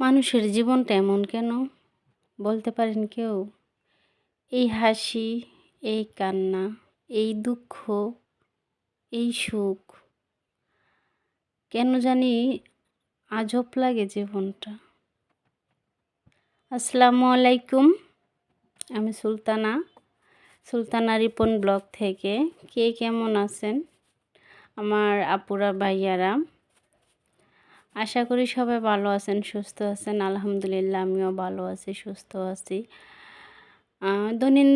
মানুষের জীবনটা এমন কেন? বলতে পারেন কেউ? এই হাসি, এই কান্না, এই দুঃখ, এই সুখ, কেন জানি আজব লাগে জীবনটা। আসসালামু আলাইকুম, আমি সুলতানা সুলতানা রিপন ব্লগ থেকে। কে কেমন আছেন? আমার আপুরা, ভাইয়ারা আশা করি সবাই ভালো আছেন, সুস্থ আছেন। আলহামদুলিল্লাহ, আমিও ভালো আছি, সুস্থ আছি। দৈনিন,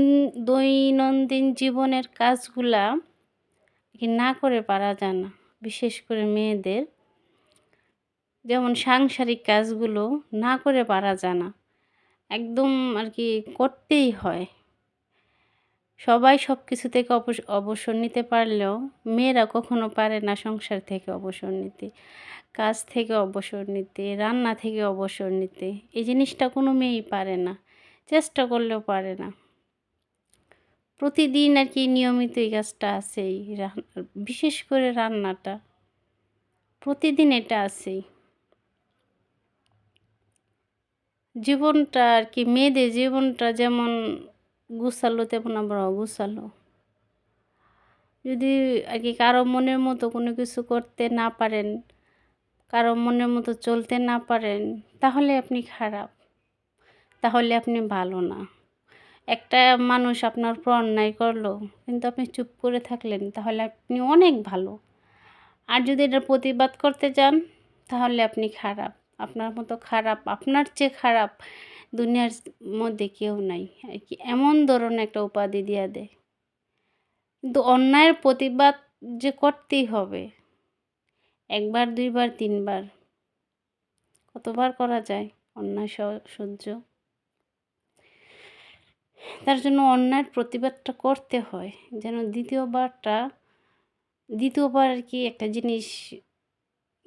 দৈনন্দিন জীবনের কাজগুলা না করে পারা যায় না, বিশেষ করে মেয়েদের। যেমন সাংসারিক কাজগুলো না করে পারা যায় না, একদম আর কি করতেই হয়। সবাই সব কিছু থেকে অবসর নিতে পারলেও মেয়েরা কখনো পারে না সংসার থেকে অবসর নিতে, কাজ থেকে অবসর নিতে, রান্না থেকে অবসর নিতে। এই জিনিসটা কোনো মেয়েই পারে না, চেষ্টা করলেও পারে না। প্রতিদিন আর কি নিয়মিত এই কাজটা আছেই বিশেষ করে রান্নাটা। প্রতিদিন এটা আছেই। জীবনটা আর কি, মেয়েদের জীবনটা যেমন গুছালো তেমন আমরা অগুছালো। যদি আর কি কারও মনের মতো কোনো কিছু করতে না পারেন, কারও মনের মতো চলতে না পারেন, তাহলে আপনি খারাপ। তাহলে আপনি ভালো না। একটা মানুষ আপনার উপর অন্যায় করল, কিন্তু আপনি চুপ করে থাকলেন, তাহলে আপনি অনেক ভালো। আর যদি এটা প্রতিবাদ করতে যান তাহলে আপনি খারাপ। আপনার মতো খারাপ, আপনার চেয়ে খারাপ দুনিয়ার মধ্যে কেউ নাই। আর কি, এমন ধরনের একটা উপাধি দিয়া দেয় কিন্তু অন্যায়ের প্রতিবাদ যে করতেই হবে, একবার, দুইবার, তিনবার, কতবার করা যায়? অন্যায় সহ্য। তার জন্য অন্যায়ের প্রতিবাদটা করতে হয়। যেন দ্বিতীয়বারটা, দ্বিতীয়বার আর কি একটা জিনিস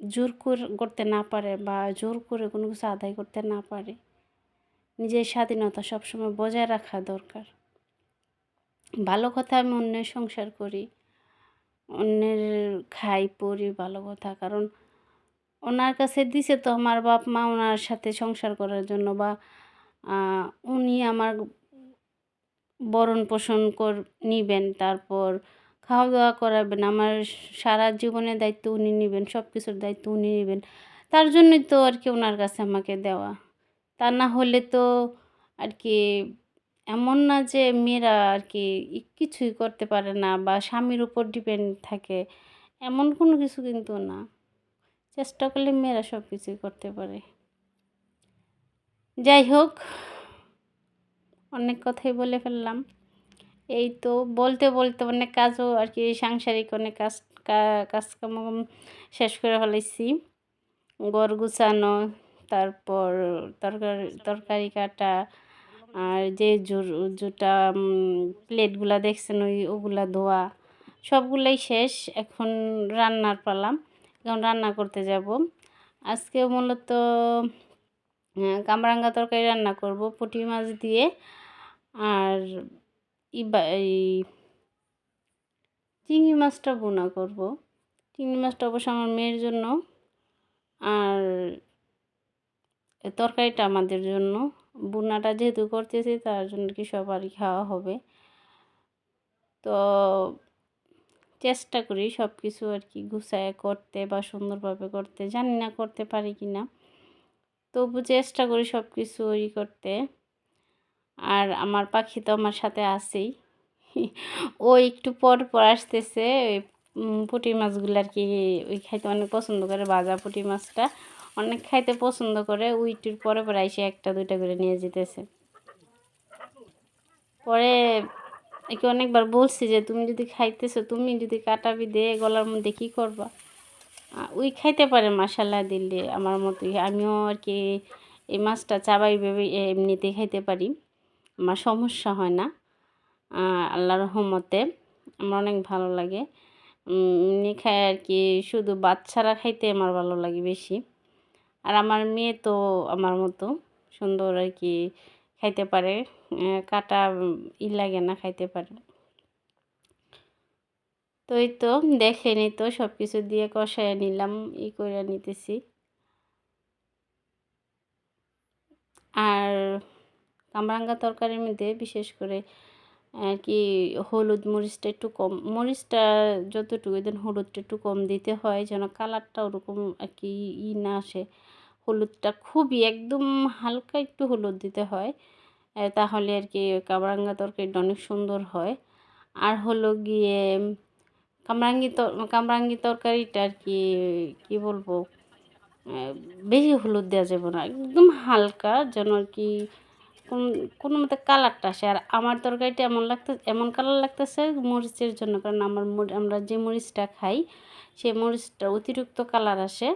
জোর করে করতে না পারে বা জোর করে কোনো কিছু আদায় করতে না পারে। নিজের স্বাধীনতা সবসময় বজায় রাখা দরকার। ভালো কথা আমি অন্যের সংসার করি, অন্যের খাই, পরি, ভালো কথা। কারণ ওনার কাছে দিছে তো আমার বাপ মা ওনার সাথে সংসার করার জন্য বা উনি আমার বরণ পোষণ কর, নিবেন, তারপর খাওয়া দাওয়া করাবেন, আমার সারা জীবনের দায়িত্ব উনি নেবেন সব কিছুর দায়িত্ব উনি নেবেন। তার জন্যই তো আর কি ওনার কাছে আমাকে দেওয়া। তা না হলে তো আর কি এমন না যে মেয়েরা আর কি কিছুই করতে পারে না বা স্বামীর উপর ডিপেন্ড থাকে, এমন কোনো কিছু কিন্তু না। চেষ্টা করলে মেয়েরা সব কিছুই করতে পারে। যাই হোক, অনেক কথাই বলে ফেললাম। এই তো বলতে বলতে অনেক কাজও আর কি সাংসারিক অনেক কাজ কাজকর্ম শেষ করে ফেলেছি গড় গুছানো তারপর তরকারি তরকারি কাটা, আর যে যেটা প্লেটগুলো দেখছেন, ওই, ওগুলা ধোয়া, সবগুলোই শেষ। এখন রান্নার পালাম। এখন রান্না করতে যাব। আজকে মূলত কামরাঙ্গা তরকারি রান্না করব, পুঁটি মাছ দিয়ে। আর এই চিংড়ি মাছটা বোনা করব। চিংড়ি মাছটা অবশ্য আমার মেয়ের জন্য। আর তরকারিটা আমাদের জন্য। বুনাটা যেহেতু করতেছি, তার জন্য কি সবারই খাওয়া হবে। তো চেষ্টা করি সব কিছু আর কি গুছায় করতে বা সুন্দরভাবে করতে। জানি না করতে পারি কি না। তবু চেষ্টা করি সব কিছু ওই করতে। আর আমার পাখি তো আমার সাথে আছেই। ও একটু পর পর আসতেছে। ওই পুঁটি মাছগুলো আর কি ওই খাইতে অনেক পছন্দ করে, ভাজা পুঁটি মাছটা। অনেক খাইতে পছন্দ করে, উইটির পরে পরে এসে একটা, দুইটা করে নিয়ে যেতেছে। পরে একে অনেকবার বলছি যে, তুমি যদি খাইতেছো, তুমি যদি কাটাবি দে, গলার মধ্যে কী করবা? উই খাইতে পারে মশালা দিলে আমার মতোই আমিও আর কি এই মাছটা চাবাই ভেবে এমনিতে খাইতে পারি। আমার সমস্যা হয় না। আল্লাহ রহমতে আমার অনেক ভালো লাগে। এমনি খাই আর কি, শুধু বাচ্চারা খাইতে আমার ভালো লাগে বেশি। আর আমার মেয়ে তো আমার মতো সুন্দর আর কি খাইতে পারে কাটা ই লাগে না খাইতে পারে। তো এই তো দেখে তো সব কিছু দিয়ে কষায় নিলাম, ই করে নিতেছি। আর কামরাঙ্গা তরকারির মধ্যে বিশেষ করে আর কি হলুদ মরিচটা একটু কম, মরিচটা যতটুকু দেন হলুদটা একটু কম দিতে হয়, যেন কালারটা ওরকম আর কি ই না আসে। হলুদটা খুবই, একদম হালকা একটু হলুদ দিতে হয় তাহলে আর কি কামরাঙ্গা তরকারিটা অনেক সুন্দর হয়। আর হলো গিয়ে কামরাঙ্গি কামরাঙ্গি তরকারিটা আর কি, কী বলব বেশি হলুদ দেওয়া যাবে না, একদম হালকা, যেন আর কি কোন, কোনো মতে কালারটা আসে। আর আমার তরকারিটা এমন লাগতে, এমন কালার লাগতেছে মরিচের জন্য, কারণ আমার আমরা যে মরিচটা খাই, সে মরিচটা অতিরিক্ত কালার আসে।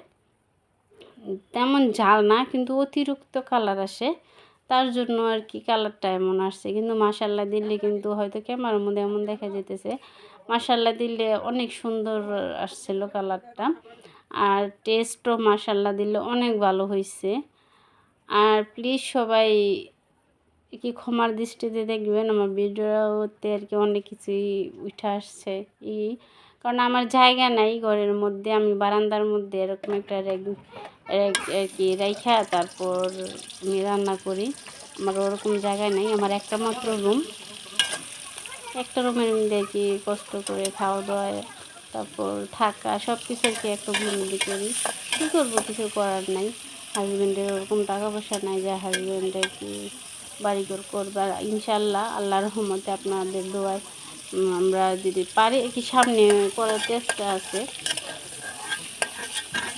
তেমন ঝাল না, কিন্তু অতিরিক্ত কালার আসে। তার জন্য আর কি কালারটা এমন আসছে। কিন্তু মাসাল্লা দিলে কিন্তু হয়তো ক্যামেরার মধ্যে এমন দেখা যেতেছে। মাসাল্লা দিলে অনেক সুন্দর আসছিল কালারটা। আর টেস্টও মাসাল্লা দিলে অনেক ভালো হয়েছে আর প্লিজ সবাই কি ক্ষমার দৃষ্টিতে দেখবেন, আমার ভিডিওতে আর কি অনেক কিছুই উঠে আসছে। ই, কারণ আমার জায়গা নাই ঘরের মধ্যে, আমি বারান্দার মধ্যে এরকম একটা আর কি রেখা তারপর আমি রান্না করি। আমার ওরকম জায়গা নেই, আমার একটা মাত্র রুম একটা রুমের মধ্যে কি কষ্ট করে খাওয়া দাওয়া তারপর থাকা সব কিছু আর কি একটা ভূমিকা করি। কী করব, কিছু করার নাই। হাজব্যান্ডের ওরকম টাকা পয়সা নাই যে হাজব্যান্ডের কি বাড়িঘর করবে আর ইনশাল্লাহ আল্লাহ রহমতে আপনাদের দোয়ায় আমরা যদি পারি কি সামনে করার চেষ্টা আছে।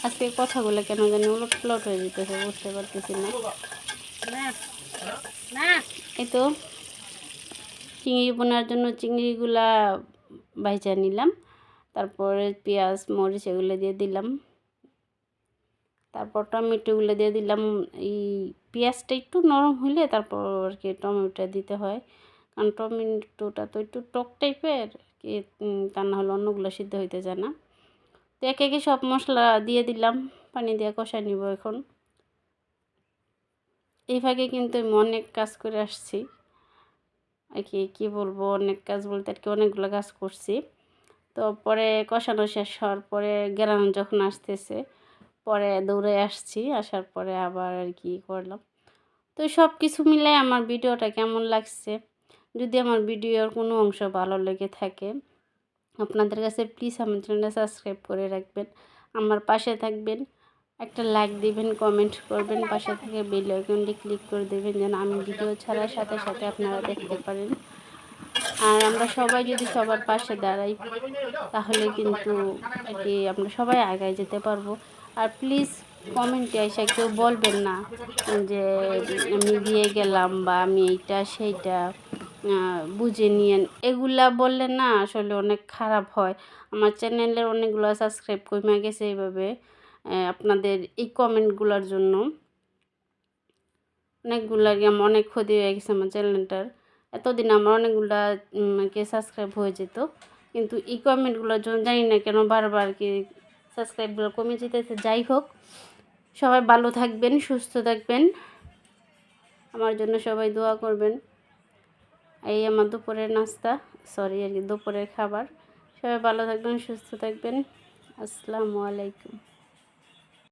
আজকে কথাগুলো কেন জানি উলট প্লট হয়ে যেতেছে, বুঝতে পারতেছি না। এই তো, চিংড়ি বোনার জন্য চিংড়িগুলা বাইচা নিলাম, তারপরে পেঁয়াজ, মরিচ এগুলো দিয়ে দিলাম। তারপর টমেটোগুলো দিয়ে দিলাম, এই পেঁয়াজটা একটু নরম হলে তারপর আর কি টমেটোটা দিতে হয়। কারণ টমেটোটা তো একটু টক টাইপের কি তা না হলে অন্যগুলো সিদ্ধ হইতে যায় না। তো একে একে সব মশলা দিয়ে দিলাম, পানি দিয়ে কষা নিব এখন। এই কিন্তু আমি অনেক কাজ করে আসছি। আর কি, কী বলব, অনেক কাজ বলতে আর কি অনেকগুলো কাজ করছি। তো পরে কষানো শেষ হওয়ার পরে গেরানো যখন আসতেছে পরে দৌড়ে আসছি, আসার পরে আবার আর কি করলাম। তো সব কিছু মিলে আমার ভিডিওটা কেমন লাগছে? যদি আমার ভিডিওর কোনো অংশ ভালো লেগে থাকে, আপনাদের কাছে প্লিজ আমার চ্যানেলটা সাবস্ক্রাইব করে রাখবেন। আমার পাশে থাকবেন, একটা লাইক দিবেন কমেন্ট করবেন, পাশে থেকে বেল আইকনটি ক্লিক করে দেবেন যেন আমি ভিডিও ছাড়ার সাথে সাথে আপনারা দেখতে পারেন। আর আমরা সবাই যদি সবার পাশে দাঁড়াই, তাহলে কিন্তু কি আমরা সবাই আগায় যেতে পারব। আর প্লিজ কমেন্টে এসে কেউ বলবেন না যে আমি দিয়ে গেলাম বা আমি এইটা সেইটা বুঝে নিয়েন এগুলা বললে না আসলে অনেক খারাপ হয়। আমার চ্যানেলের অনেকগুলো সাবস্ক্রাইব কমে গেছে এইভাবে আপনাদের এই কমেন্টগুলোর জন্য। অনেকগুলো অনেক ক্ষতি হয়ে গেছে আমার চ্যানেলটার। এতদিন আমার অনেকগুলা কে সাবস্ক্রাইব হয়ে যেত। কিন্তু এই কমেন্টগুলোর জন্য জানি না কেন বারবার কি সাবস্ক্রাইবগুলো কমে যেতেছে, যাই হোক। সবাই ভালো থাকবেন, সুস্থ থাকবেন। আমার জন্য সবাই দোয়া করবেন। এই আমার দুপুরের নাস্তা সরি আর কি, দুপুরের খাবার। সবাই ভালো থাকবেন, সুস্থ থাকবেন। আসসালামু আলাইকুম।